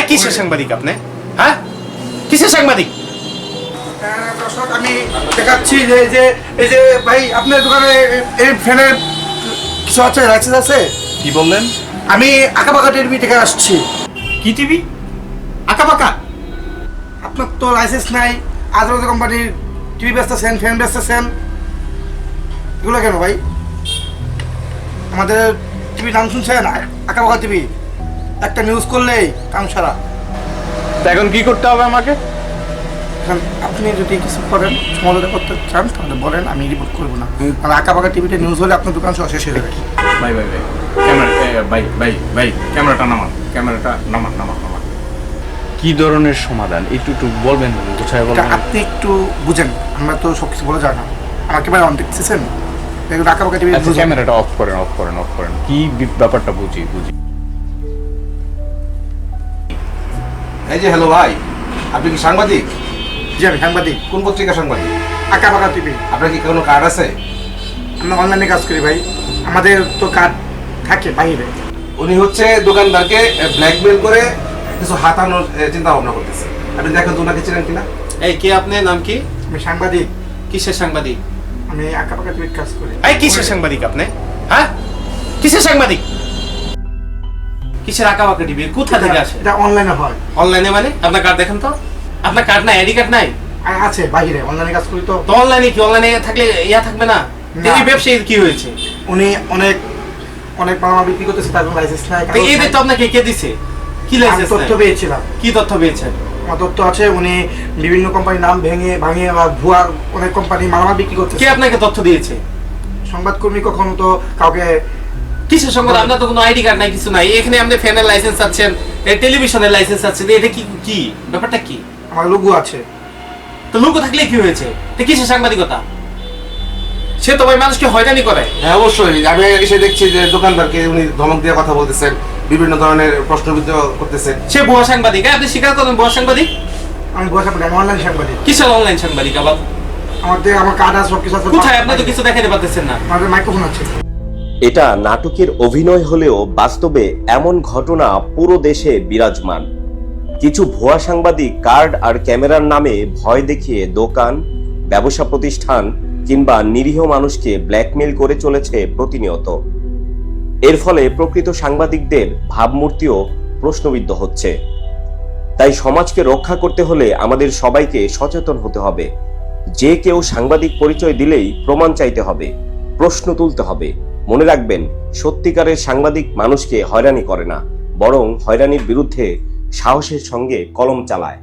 এই কিসের সাংবাদিক আপনি? হ্যাঁ? কিসের সাংবাদিক? দর্শক আমি দেখাচ্ছি যে যে এই যে ভাই আপনার দোকানে এই ফ্যানের কিছু আছে লাইসেন্স আছে? কি বললেন? আমি আঁকাবাঁকা টিভি থেকে আসছি। কি টিভি আঁকা বাঁকা আপনার তো লাইসেন্স নাই আদালত কোম্পানির টিভি বেচতেছেন ফ্যান বেচতেছেন এগুলো কেন ভাই? আমাদের টিভির নাম শুনছেন? আঁকাবাঁকা টিভি একটা নিউজ করলেই কাম সারা। এখন কি করতে হবে আমাকে? এখন আপনি যদি কিছু করেন সমালোচনা করতে চান তাহলে বলেন আমি রিপোর্ট করব না। আর আঁকাবাঁকা টিভিতে নিউজ হলে আপনার দোকান সহ শেষ হয়ে যাবে। ভাই ভাই ভাই ক্যামেরা ভাই ভাই ভাই ক্যামেরাটা নামান ক্যামেরাটা নামান নামান নামান। কি ধরনের সমাধান? একটু একটু বলবেন তা বলবেন? আপনি একটু বুঝেন আমরা তো সব কিছু বলে যায় না। আমাকে ভাই অন দেখতেছেন? এগুলো আঁকাবাঁকা টিভি আচ্ছা ক্যামেরাটা অফ করেন অফ করেন অফ করেন। কি ব্যাপারটা বুঝি বুঝি। এই যে হ্যালো ভাই আপনি কি সাংবাদিক? জি আমি সাংবাদিক। কোন পত্রিকা সাংবাদিক? আঁকাবাঁকা টিভি। আপনার কি কোনো কার্ড আছে? আমরা অনলাইনে কাজ করি ভাই। আমাদের তো কার্ড থাকে বাইরে উনি হচ্ছে দোকানদারকে ব্ল্যাকমেল করে কিছু হাতানোর চিন্তা ভাবনা করতেছে। আপনি দেখেন তো ওনাকে চিনেন কিনা? এই কে আপনার নাম কি? আমি সাংবাদিক। কিসের সাংবাদিক? আমি আঁকাবাঁকা টিভির কাজ করি। এই কিসের সাংবাদিক আপনি? হ্যাঁ? কিসের সাংবাদিক? কিসের আঁকা বাঁকা টিভি কোথা থেকে আসে? এটা অনলাইনে হয়। অনলাইনে মানে? আপনার কার্ড দেখেন তো? আপনার কার্ড নাই আইডি কার্ড নাই? আছে বাইরে অনলাইনে কাজ করি তো। তো অনলাইনে কি? অনলাইনে থাকলে ইয়া থাকবে না। এই ব্যবসায়ী কি হয়েছে? উনি অনেক অনেক মালামাল বিক্রি করতেছে তার লাইসেন্স নাই তো এই দায়িত্ব আপনাকে কে দিছে? কি লাইসেন্স তথ্য পেয়েছিলাম। কি তথ্য পেয়েছেন? আমার তথ্য আছে উনি বিভিন্ন কোম্পানির নাম ভেঙে ভাঙিয়ে বা ভুয়া অনেক কোম্পানি মালামাল বিক্রি করছে কে আপনাকে তথ্য দিয়েছে? সংবাদকর্মী কখনো তো কাউকে কিসের সঙ্গে আপনার তো কোনো আইডি কার্ড নাই কিছু নাই। এখানে আপনি ফ্যানের লাইসেন্স আছেন টেলিভিশনের লাইসেন্স আছে। এটা কি কি? ব্যাপারটা কি? আমার আছে। তো থাকলে কি হয়েছে? কিসের সাংবাদিকতা? সে তো ভাই মানুষকে হয়রানি করে। হ্যাঁ অবশ্যই। আমি এসে দেখছি যে দোকানদারকে উনি ধমক দিয়ে কথা বলতেছেন বিভিন্ন ধরনের প্রশ্নবিদ্ধ করতেছেন। সে ভুয়া সাংবাদিক। হ্যাঁ, আপনি স্বীকার করেন ভুয়া সাংবাদিক? আমি ভুয়া সাংবাদিক আমি অনলাইন সাংবাদিক। কিসের অনলাইন সাংবাদিক আবার? আমাদের আমার কার্ড আছে সব কিছু আছে। কোথায়? আপনি তো কিছু দেখাতে পারতেছেন না। আমাদের মাইক্রোফোন আছে। এটা নাটকের অভিনয় হলেও বাস্তবে এমন ঘটনা পুরো দেশে বিরাজমান। কিছু ভুয়া সাংবাদিক কার্ড আর ক্যামেরার নামে ভয় দেখিয়ে দোকান, ব্যবসা প্রতিষ্ঠান কিংবা নিরীহ মানুষকে ব্ল্যাকমেল করে চলেছে প্রতিনিয়ত। এর ফলে প্রকৃত সাংবাদিকদের ভাবমূর্তিও প্রশ্নবিদ্ধ হচ্ছে। তাই সমাজকে রক্ষা করতে হলে আমাদের সবাইকে সচেতন হতে হবে। যে কেউ সাংবাদিক পরিচয় দিলেই প্রমাণ চাইতে হবে, প্রশ্ন তুলতে হবে। মনে রাখবেন, সত্যিকারের সাংবাদিক মানুষকে হয়রানি করে না, বরং হয়রানির বিরুদ্ধে সাহসের সঙ্গে কলম চালায়।